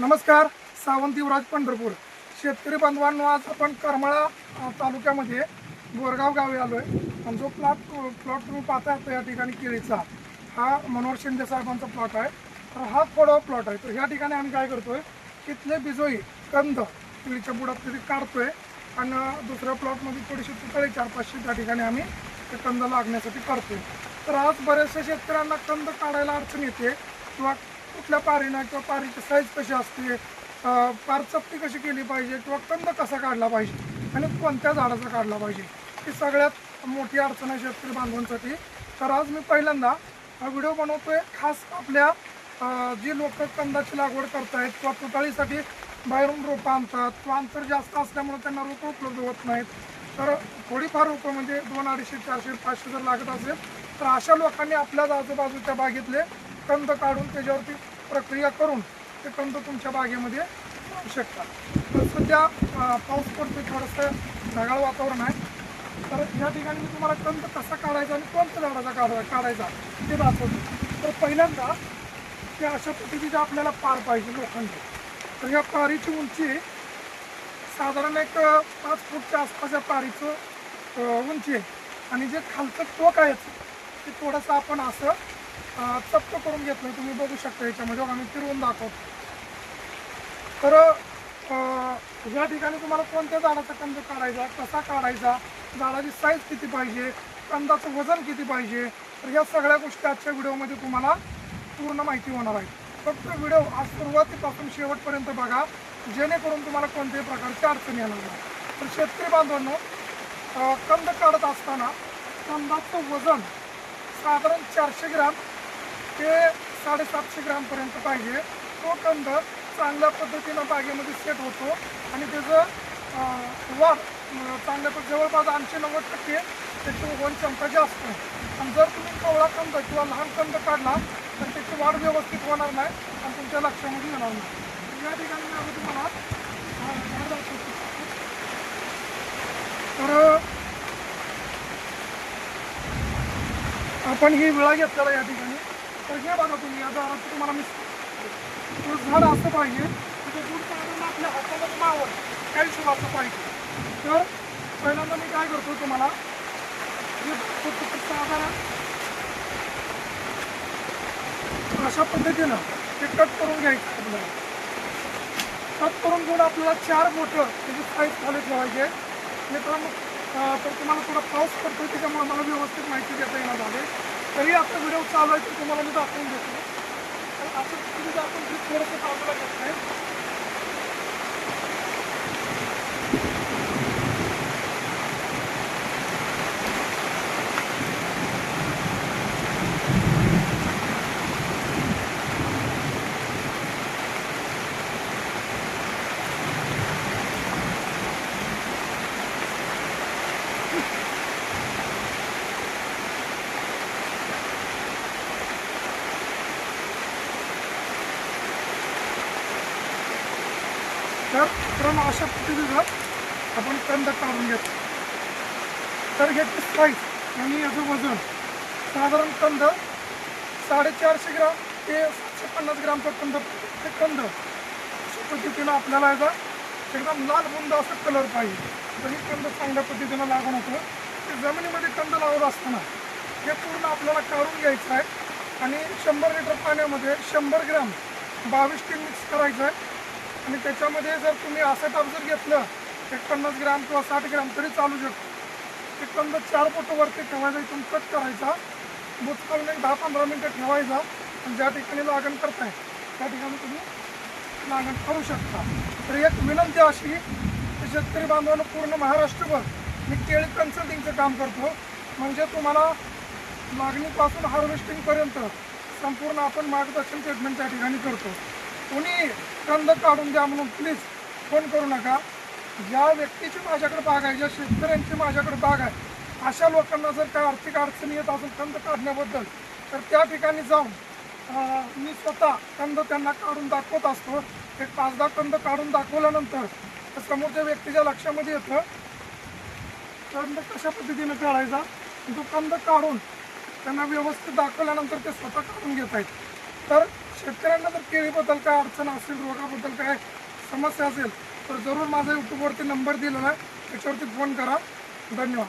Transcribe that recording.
नमस्कार सावंत युवराज पंढरपूर. शेतकरी बांधवांनो आज आपण करमाळा तालुक्यामध्ये गोरगाव गावी आलो आहे आणि जो प्लॉट प्लॉट तुम्ही पाहता आता या ठिकाणी केळीचा हा मनोहर शिंदे साहेबांचा प्लॉट आहे. तर हा खोडा प्लॉट आहे. तर ह्या ठिकाणी आम्ही काय करतो आहे तिथले बिजोई कंद केळीच्या बुडात तिथे काढतो आहे आणि दुसऱ्या प्लॉटमध्ये थोडीशी तुतळी चार पाचशे त्या ठिकाणी आम्ही ते कंद लागण्यासाठी काढतोय. तर आज बऱ्याचशा शेतकऱ्यांना कंद काढायला अडचण येते किंवा कुठल्या पारीनं किंवा पारीची साईज कशी असते पार चपटी कशी केली पाहिजे किंवा कंद कसा काढला पाहिजे आणि कोणत्या झाडाचा काढला पाहिजे ही सगळ्यात मोठी अडचण आहे शेतकरी बांधवांसाठी. तर आज मी पहिल्यांदा हा व्हिडिओ आहे खास आपल्या जी लोक कंदाची लागवड करतायत किंवा पुतळीसाठी बाहेरून रोपं आणतात किंवा अंतर जास्त असल्यामुळे त्यांना रोपं उपलब्ध होत नाहीत. तर थोडीफार रोपं म्हणजे दोन अडीचशे चारशे पाचशे जर लागत असेल तर अशा लोकांनी आपल्याच आजूबाजूच्या बागेतले कंद काढून त्याच्यावरती प्रक्रिया करून ते कंद तुमच्या बागेमध्ये राहू शकतात. तर सध्या पाऊस पडतो थोडंसं ढगाळ वातावरण आहे. तर या ठिकाणी मी तुम्हाला कंद कसा काढायचा आणि कोणत्या झाडाचा काढा काढायचा ते दाखवतो. तर पहिल्यांदा ते अशा पद्धतीचे आपल्याला पार पाहिजे लोखंडी. तर या पारीची उंची साधारण एक पाच फूटच्या आसपास या पारीचं उंची आहे. आणि जे खालचं टोक आहे ते थोडंसं आपण असं चप्प करून घेतलं तुम्ही बघू शकता याच्यामध्ये. आम्ही फिरवून दाखवतो. तर या ठिकाणी तुम्हाला कोणत्या झाडाचा कंद काढायचा कसा काढायचा झाडाची साईज किती पाहिजे कंदाचं वजन किती पाहिजे तर या सगळ्या गोष्टी आजच्या व्हिडिओमध्ये तुम्हाला पूर्ण माहिती होणार आहे. फक्त व्हिडिओ आज सुरुवातीपासून शेवटपर्यंत बघा. जेणेकरून तुम्हाला कोणत्याही प्रकारची अडचण येणार नाही. तर शेतकरी बांधवांनो कंद काढत असताना कंदाचं वजन साधारण चारशे ग्राम ते साडेसातशे ग्रामपर्यंत पाहिजे. तो कंद चांगल्या पद्धतीनं बागेमध्ये सेट होतो आणि त्याचं वाढ चांगल्या पद्धती जवळपास ऐंशी नव्वद टक्के त्याची उगवण क्षमता जास्त आहे. आणि जर तुम्ही कवळा कंद किंवा लहान कंद काढला तर त्याची वाढ व्यवस्थित होणार नाही आणि तुमच्या लक्षामध्ये येणार नाही. या ठिकाणी आम्ही तुम्हाला तर आपण ही विळा घेतलेला या ठिकाणी. तर हे बघा तुम्ही या दारात तुम्हाला मी तो झाड असं पाहिजे म्हणजे दूध काढून आपल्या हातामध्ये मावळ. काही शुभाचं पाहिजे. तर पहिल्यांदा मी काय करतो तुम्हाला साधारण अशा पद्धतीनं ते कट करून घ्यायचं आपल्याला. कट करून घेऊन आपल्याला चार बोटं त्याची म्हणजे साईज खाली ठेवायचे मित्रांनो तर तुम्हाला थोडा पाऊस पडतो त्याच्यामुळे मला व्यवस्थित माहिती देता येणार झाले तरी आता व्हिडिओ चालू आहे तर तुम्हाला मी दाखवून देतो. तर असं तुम्ही दाखवून थोडंसं बाजूला घेत नाही. तर मित्रांनो अशा पद्धतीचं आपण कंद काढून घेतो तर याची साईज आणि याचं वजन साधारण कंद साडेचारशे ग्राम ते सातशे पन्नास ग्रामचा कंद ते कंद अशा पद्धतीनं आपल्याला याचा एकदम लाल बुंद असं कलर पाहिजे. तर कंद चांगल्या पद्धतीनं लागून होतं ते जमिनीमध्ये कंद लावत असताना हे पूर्ण आपल्याला काढून घ्यायचं आहे. आणि शंभर लिटर पाण्यामध्ये शंभर ग्राम बावीस टी मिक्स करायचं आहे. आणि त्याच्यामध्ये जर तुम्ही असं टप जर घेतलं एक पन्नास ग्राम किंवा साठ ग्राम तरी चालू शकतो. ते चार फोटो वरती ठेवायचा इथून कट करायचा. बुचकावून एक दहा पंधरा मिनटं ठेवायचा. आणि ज्या ठिकाणी लागण करताय त्या ठिकाणी तुम्ही लागण करू शकता. तर एक विनंती अशी की शेतकरी बांधवांना पूर्ण महाराष्ट्रभर मी केळी कन्सल्टिंगचं काम करतो. म्हणजे तुम्हाला मागणीपासून हार्वेस्टिंगपर्यंत संपूर्ण आपण मार्गदर्शन ट्रीटमेंट त्या ठिकाणी करतो. कुणी कंद काढून द्या म्हणून प्लीज फोन करू नका. ज्या व्यक्तीची माझ्याकडे बाग आहे ज्या शेतकऱ्यांची माझ्याकडे बाग आहे. अशा लोकांना जर काय आर्थिक अडचणी येत असेल कंद काढण्याबद्दल तर त्या ठिकाणी जाऊन मी स्वतः कंद त्यांना काढून दाखवत असतो. एक पाच दहा कंद काढून दाखवल्यानंतर समोरच्या व्यक्तीच्या लक्षामध्ये येतं कंद कशा पद्धतीनं काढायचा? तो कंद काढून त्यांना व्यवस्थित दाखवल्यानंतर ते स्वतः काढून घेत आहेत तर शेतकऱ्यांना जर केळीबद्दल काय अडचण असेल रोगाबद्दल काय समस्या असेल तर जरूर माझा यूट्यूबवरती नंबर दिलेला आहे. त्याच्यावरती फोन करा. धन्यवाद.